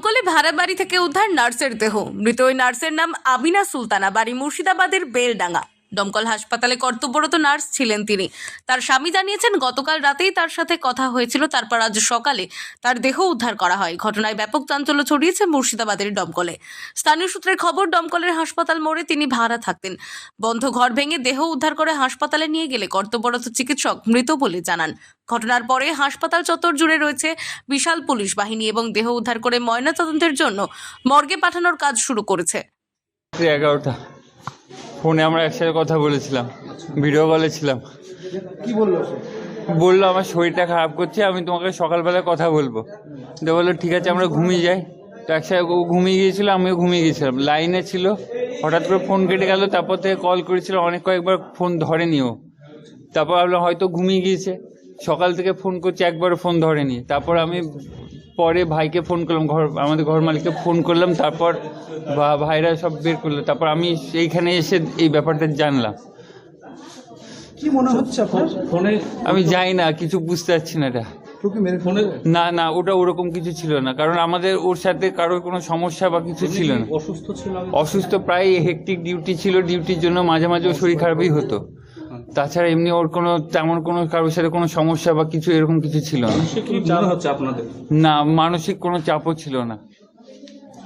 দমকলে ভাড়া বাড়ি থেকে উদ্ধার নার্সের দেহ। মৃত ওই নার্সের নাম আবিনা সুলতানা, বাড়ি মুর্শিদাবাদের বেলডাঙ্গা। দমকল হাসপাতালে কর্তব্যরত নার্স ছিলেন তিনি। তার স্বামী জানিয়েছেন, গতকাল রাতেই তার সাথে কথা হয়েছিল। তারপর আজ সকালে তার দেহ উদ্ধার করা হয়। ঘটনায় ব্যাপক চাঞ্চল্য ছড়িয়েছে মুর্শিদাবাদের দমকলে। স্থানীয় সূত্রের খবর, দমকলের হাসপাতাল মোড়ে তিনি ভাড়া থাকতেন। বন্ধ ঘর ভেঙে দেহ উদ্ধার করে হাসপাতালে নিয়ে গেলে কর্তব্যরত চিকিৎসক মৃত বলে জানান। ঘটনার পরে হাসপাতাল চত্বর জুড়ে রয়েছে বিশাল পুলিশ বাহিনী এবং দেহ উদ্ধার করে ময়নাতদন্তের জন্য মর্গে পাঠানোর কাজ শুরু করেছে। এগারোটা। ফোনে আমরা একসাথে কথা বলেছিলাম ভিডিও কলে ছিলাম। কি বলল বলল আমার শরীরটা খারাপ করছে আমি তোমাকে সকালবেলা কথা বলব। তো বলল ঠিক আছে আমরা ঘুমিয়ে যাই। তো একসাথে ও ঘুমিয়ে গিয়েছিল আমিও ঘুমিয়ে গিয়েছিলাম। লাইনে ছিল হঠাৎ করে ফোন কেটে গেল তারপর থেকে কল করেছিল অনেক কয়েকবার ফোন ধরেনি ও। তারপর ভাবলাম হয়তো ঘুমিয়ে গিয়েছে। সকাল থেকে ফোন করছে একবারও ফোন ধরেনি। তারপর আমি পরে ভাইকে ফোন করলাম ঘর আমাদের ঘর মালিককে ফোন করলাম তারপর বা- ভাইরা সব বের করল। তারপর আমি এইখানে এসে এই ব্যাপারটা জানলাম। কি মনে হচ্ছে আপনার? ফোনে আমি যাই না কিছু বুঝতে পারছি না এটা। ফোনে না না ওটা ওরকম কিছু ছিল না কারণ আমাদের ওর সাথে কারোর কোনো সমস্যা বা কিছু ছিল না। অসুস্থ ছিল? অসুস্থ প্রায় হেকটিক ডিউটি ছিল ডিউটির জন্য মাঝে মাঝে শরীর খারাপই হতো। তাছাড়া এমনি ওর কোনো তেমন কোনো কারোর সাথে কোনো সমস্যা বা কিছু এরকম কিছু ছিল না। সে কি হচ্ছে আপনাদের? না মানসিক কোনো চাপও ছিল না।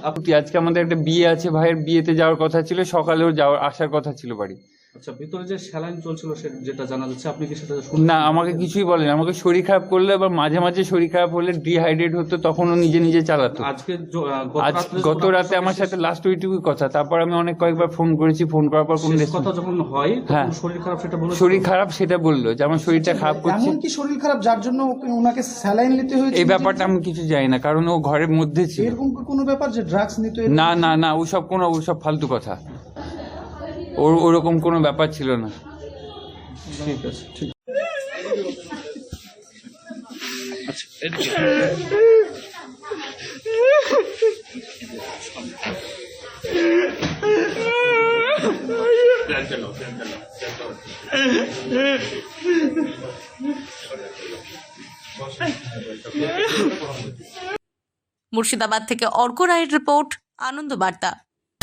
আপনি আজকে আমাদের একটা বিয়ে আছে ভাইয়ের বিয়েতে যাওয়ার কথা ছিল সকালেও যাওয়ার আসার কথা ছিল বাড়ি। আচ্ছা ভিতরে যে স্যালাইন চলছিল যেটা জানা যাচ্ছে আপনি কি সেটা না আমাকে কিছুই বলেন। আমাকে শরীর খারাপ করলে আবার মাঝে মাঝে শরীর খারাপ হলে ডিহাইড্রেট হতো তখন ও নিজে নিজে চালাতো। আজকে গত আজ গত রাতে আমার সাথে লাস্ট ওইটুকুই কথা তারপর আমি অনেক কয়েকবার ফোন করেছি ফোন করার পর কোনো কথা যখন হয় হ্যাঁ। শরীর খারাপ সেটা বলে শরীর খারাপ সেটা বলল যে আমার শরীরটা খারাপ করছে। এমন কি শরীর খারাপ যার জন্য ওকে ওনাকে স্যালাইন নিতে হয়েছে এই ব্যাপারটা আমি কিছু জানি না কারণ ও ঘরের মধ্যে ছিল। এরকম কোনো ব্যাপার যে ড্রাগস নিতে না না না ওসব কোনো ওসব ফালতু কথা। ওর ওরকম কোনো ব্যাপার ছিল না। ঠিক আছে ঠিক। মুর্শিদাবাদ থেকে অর্ক রায়ের রিপোর্ট আনন্দ বার্তা।